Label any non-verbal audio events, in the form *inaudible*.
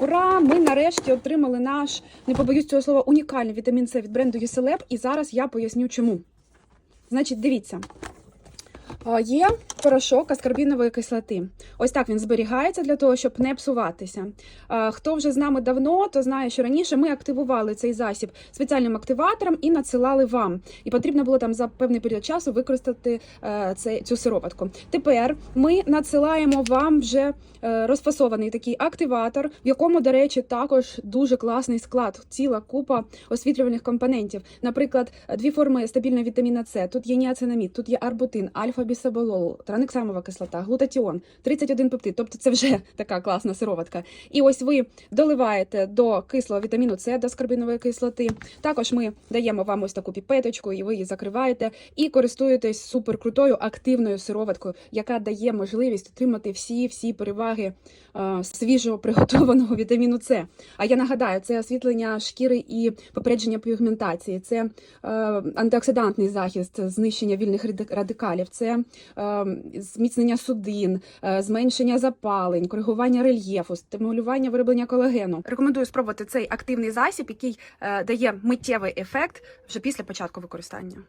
Ура! Ми нарешті отримали наш, не побоюсь цього слова, унікальний вітамін С від бренду Юселеп. І зараз я поясню чому. Значить, дивіться. Є порошок аскорбінової кислоти. Ось так він зберігається для того, щоб не псуватися. Хто вже з нами давно, то знає, що раніше ми активували цей засіб спеціальним активатором і надсилали вам. І потрібно було там за певний період часу використати е, цю сироватку. Тепер ми надсилаємо вам вже е, розфасований такий активатор, в якому, до речі, також дуже класний склад, ціла купа освітлювальних компонентів. Наприклад, дві форми стабільного вітаміна С. Тут є ніацинамід, тут є арбутин, альфа-бісаболол, транексамова кислота, глутатіон, 31 пептид. Тобто це вже *laughs* така класна сироватка. І ось ви доливаєте до кислого вітаміну С, до скарбинової кислоти. Також ми даємо вам ось таку піпеточку, і ви її закриваєте і користуєтесь суперкрутою активною сироваткою, яка дає можливість отримати всі всі переваги е, свіжого приготованого *laughs* вітаміну С. А я нагадаю, це освітлення шкіри і попередження пігментації, це е, антиоксидантний захист, знищення вільних радикалів, це е, зміцнення судин, е, зменшення запалень, коригування рельєфу, стимулювання вироблення колагену. Рекомендую спробувати цей активний засіб, який е, дає миттєвий ефект вже після початку використання.